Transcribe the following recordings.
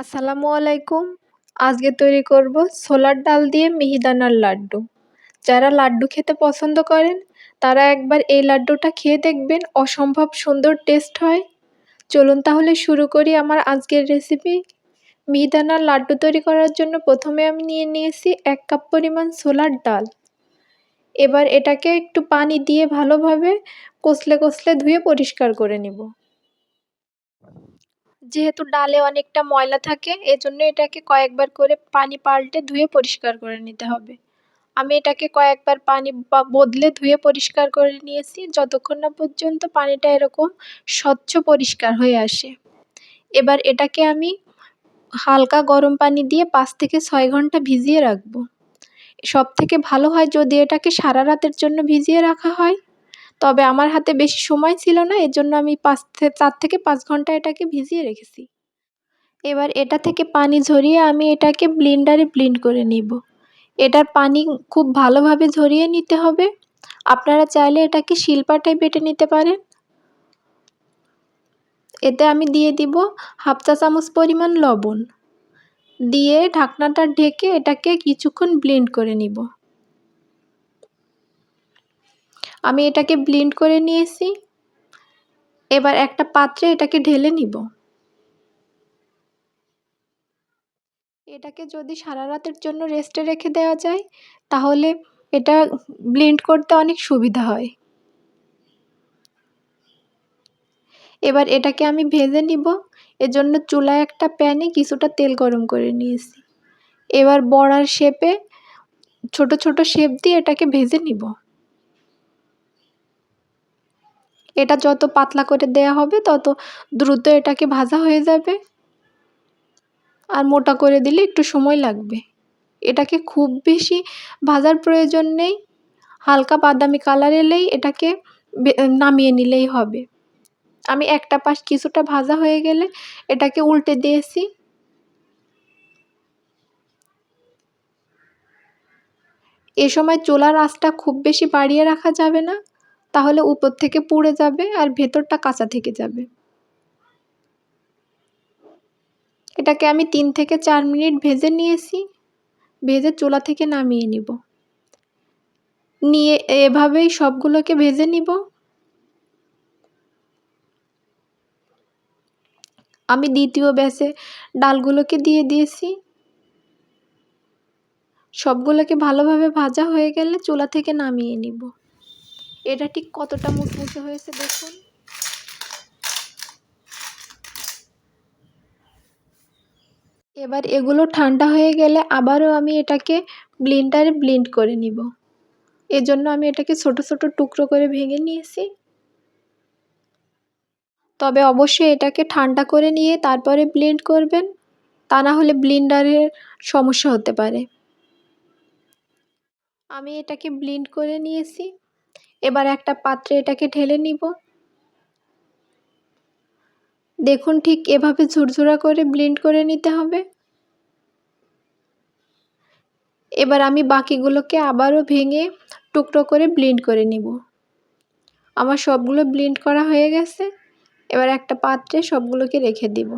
আসসালামু আলাইকুম। আজকে তৈরি করব ছোলার ডাল দিয়ে মিহিদানার লাড্ডু। যারা লাড্ডু খেতে পছন্দ করেন, তারা একবার এই লাড্ডুটা খেয়ে দেখবেন, অসম্ভব সুন্দর টেস্ট হয়। চলুন তাহলে শুরু করি আমার আজকের রেসিপি। মিহিদানার লাড্ডু তৈরি করার জন্য প্রথমে আমি নিয়ে নিয়েছি এক কাপ পরিমাণ ছোলার ডাল। এবার এটাকে একটু পানি দিয়ে ভালোভাবে কষলে কষলে ধুয়ে পরিষ্কার করে নিব। যেহেতু ডালে অনেকটা ময়লা থাকে, এজন্য এটাকে কয়েকবার করে পানি পাল্টে ধুয়ে পরিষ্কার করে নিতে হবে। আমি এটাকে কয়েকবার পানি বদলে ধুয়ে পরিষ্কার করে নিয়েছি, যতক্ষণ না পর্যন্ত পানিটা এরকম স্বচ্ছ পরিষ্কার হয়ে আসে। এবার এটাকে আমি হালকা গরম পানি দিয়ে পাঁচ থেকে ছয় ঘণ্টা ভিজিয়ে রাখব। সব থেকে ভালো হয় যদি এটাকে সারা রাতের জন্য ভিজিয়ে রাখা হয়। তবে আমার হাতে বেশি সময় ছিল না এর জন্য আমি পাঁচ চার থেকে পাঁচ ঘণ্টা এটাকে ভিজিয়ে রেখেছি। এবার এটা থেকে পানি ঝরিয়ে আমি এটাকে ব্লেন্ডারে ব্লেন্ড করে নিব। এটার পানি খুব ভালোভাবে ঝরিয়ে নিতে হবে। আপনারা চাইলে এটাকে শিলপাটায় বেটে নিতে পারেন। এতে আমি দিয়ে দিব হাফ চা চামচ পরিমাণ লবণ। দিয়ে ঢাকনাটা ঢেকে এটাকে কিছুক্ষণ ব্লেন্ড করে নিব। আমি এটাকে ব্লেন্ড করে নিয়েছি। এবার একটা পাত্রে এটাকে ঢেলে নিব। এটাকে যদি সারা রাতের জন্য রেস্টে রেখে দেওয়া যায়, তাহলে এটা ব্লেন্ড করতে অনেক সুবিধা হয়। এবার এটাকে আমি ভেজে নিব। এজন্য চুলায় একটা প্যানে কিছুটা তেল গরম করে নিয়েছি। এবার বড়ার শেপে ছোট ছোট শেপ দিয়ে এটাকে ভেজে নিব। এটা যত পাতলা করে দেয়া হবে, তত দ্রুত এটাকে ভাজা হয়ে যাবে। আর মোটা করে দিলে একটু সময় লাগবে। এটাকে খুব বেশি ভাজার প্রয়োজন নেই। হালকা বাদামি কালার এলেই এটাকে নামিয়ে নিলেই হবে। আমি একটা পাশ কিছুটা ভাজা হয়ে গেলে এটাকে উল্টে দিয়েছি। এ সময় চোলার আঁচটা খুব বেশি বাড়িয়ে রাখা যাবে না। তাহলে উপর থেকে পুড়ে যাবে আর ভেতরটা কাঁচা থেকে যাবে। এটাকে আমি তিন থেকে চার মিনিট ভেজে নিয়েছি। ভেজে চোলা থেকে নামিয়ে নিব। নিয়ে এভাবেই সবগুলোকে ভেজে নিব। আমি দ্বিতীয় ব্যাসে ডালগুলোকে দিয়ে দিয়েছি। সবগুলোকে ভালোভাবে ভাজা হয়ে গেলে চুলা থেকে নামিয়ে নিব। এটা ঠিক কতটা মুচমুচে হয়েছে দেখুন। এবার এগুলো ঠান্ডা হয়ে গেলে আবারও আমি এটাকে ব্লেন্ডারে ব্লেন্ড করে নিব। এজন্য আমি এটাকে ছোট ছোট টুকরো করে ভেঙে নিয়েছি। তবে অবশ্যই এটাকে ঠান্ডা করে নিয়ে তারপরে ব্লেন্ড করবেন, তা না হলে ব্লেন্ডারের সমস্যা হতে পারে। আমি এটাকে ব্লেন্ড করে নিয়েছি। এবার একটা পাত্রে এটাকে ঢেলে নিব। দেখুন ঠিক এভাবে ঝুরঝুরা করে ব্লেন্ড করে নিতে হবে। এবার আমি বাকিগুলোকে আবারও ভেঙে টুকরো করে ব্লেন্ড করে নিব। আমার সবগুলো ব্লেন্ড করা হয়ে গেছে। এবার একটা পাত্রে সবগুলোকে রেখে দিব।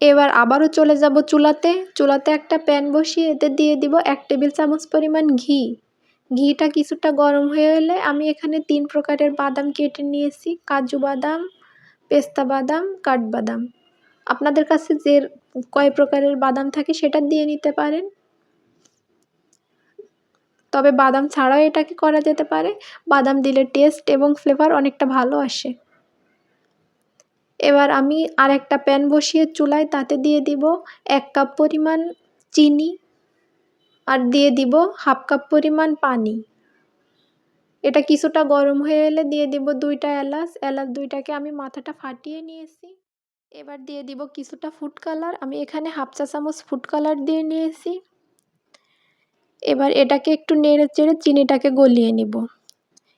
এবার আবারও চলে যাব চুলাতে। চুলাতে একটা প্যান বসিয়ে এতে দিয়ে দিব এক টেবিল চামচ পরিমাণ ঘি। ঘিটা কিছুটা গরম হয়ে এলে আমি এখানে তিন প্রকারের বাদাম কেটে নিয়েছি। কাজু বাদাম, পেস্তা বাদাম, কাঠবাদাম। আপনাদের কাছে যে কয় প্রকারের বাদাম থাকে সেটা দিয়ে নিতে পারেন। তবে বাদাম ছাড়াও এটাকে করা যেতে পারে। বাদাম দিলে টেস্ট এবং ফ্লেভার অনেকটা ভালো আসে। এবার আমি আর একটা প্যান বসিয়ে চুলায় তাতে দিয়ে দিব এক কাপ পরিমাণ চিনি আর দিয়ে দিব হাফ কাপ পরিমাণ পানি। এটা কিছুটা গরম হয়ে এলে দিয়ে দিব দুইটা এলাচ। এলাচ দুইটাকে আমি মাথাটা ফাটিয়ে নিয়েছি। এবার দিয়ে দিব কিছুটা ফুড কালার। আমি এখানে হাফ চা চামচ ফুড কালার দিয়ে নিয়েছি। এবার এটাকে একটু নেড়ে চেড়ে চিনিটাকে গলিয়ে নিব।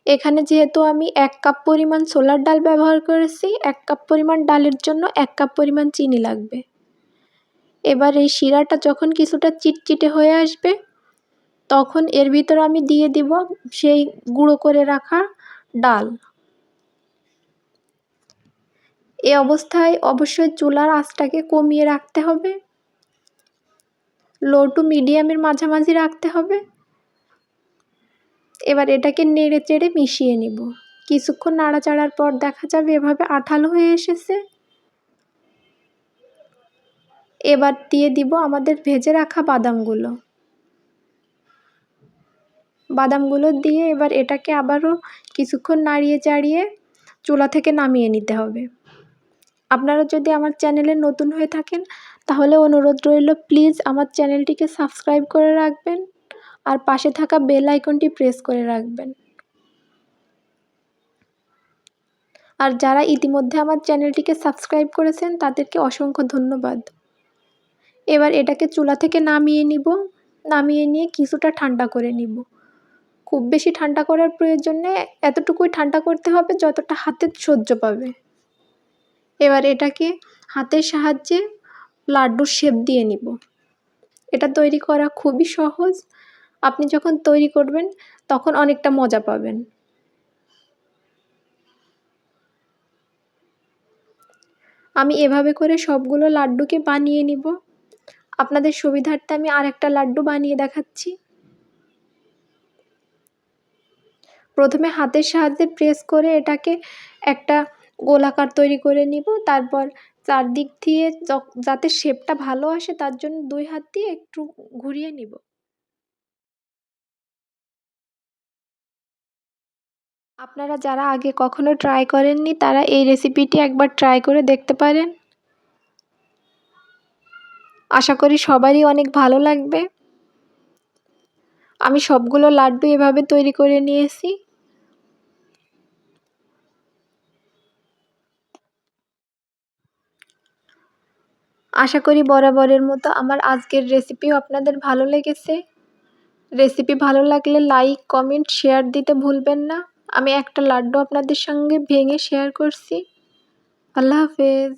এখানে যেহেতু আমি এক কাপ পরিমাণ সোলার ডাল ব্যবহার করেছি, এক কাপ পরিমাণ ডালের জন্য এক কাপ পরিমাণ চিনি লাগবে। এবার এই শিরাটা যখন কিছুটা চিটচিটে হয়ে আসবে, তখন এর ভিতর আমি দিয়ে দিব সেই গুঁড়ো করে রাখা ডাল। এ অবস্থায় অবশ্যই চুলার আঁচটাকে কমিয়ে রাখতে হবে। লো টু মিডিয়ামের মাঝামাঝি রাখতে হবে। এবার এটাকে নেড়ে চেড়ে মিশিয়ে নিব। কিছুক্ষণ নাড়াচাড়ার পর দেখা যাবে এভাবে আঠালো হয়ে এসেছে। এবার দিয়ে দিব আমাদের ভেজে রাখা বাদামগুলো। বাদামগুলো দিয়ে এবার এটাকে আবারও কিছুক্ষণ নাড়িয়ে চাড়িয়ে চুলা থেকে নামিয়ে নিতে হবে। আপনারা যদি আমার চ্যানেলে নতুন হয়ে থাকেন, তাহলে অনুরোধ রইল, প্লিজ আমার চ্যানেলটিকে সাবস্ক্রাইব করে রাখবেন। আর পাশে থাকা বেল আইকনটি প্রেস করে রাখবেন। আর যারা ইতিমধ্যে আমার চ্যানেলটিকে সাবস্ক্রাইব করেছেন, তাদেরকে অসংখ্য ধন্যবাদ। এবার এটাকে চুলা থেকে নামিয়ে নিব। নামিয়ে নিয়ে কিছুটা ঠান্ডা করে নিব। খুব বেশি ঠান্ডা করার প্রয়োজন এতটুকুই ঠান্ডা করতে হবে, যতটা হাতে সহ্য পাবে। এবার এটাকে হাতের সাহায্যে লাড্ডুর শেপ দিয়ে নিব। এটা তৈরি করা খুবই সহজ। আপনি যখন তৈরি করবেন, তখন অনেকটা মজা পাবেন। আমি এভাবে করে সবগুলো লাড্ডুকে বানিয়ে নিব। আপনাদের সুবিধার্থে আমি আরেকটা লাড্ডু বানিয়ে দেখাচ্ছি। প্রথমে হাতের সাহায্যে প্রেস করে এটাকে একটা গোলাকার তৈরি করে নিব। তারপর চারদিক দিয়ে যাতে শেপটা ভালো আসে, তার জন্য দুই হাত দিয়ে একটু ঘুরিয়ে নিব। আপনারা যারা আগে কখনো ট্রাই করেননি, তারা এই রেসিপিটি একবার ট্রাই করে দেখতে পারেন। আশা করি সবারই অনেক ভালো লাগবে। আমি সবগুলো লাড্ডু এভাবে তৈরি করে নিয়েছি। আশা করি বরাবরের মতো আমার আজকের রেসিপিও আপনাদের ভালো লেগেছে। রেসিপি ভালো লাগলে লাইক কমেন্ট শেয়ার দিতে ভুলবেন না। আমি একটা লাড্ডু আপনাদের সঙ্গে ভেঙে শেয়ার করছি। আল্লাহ হাফেজ।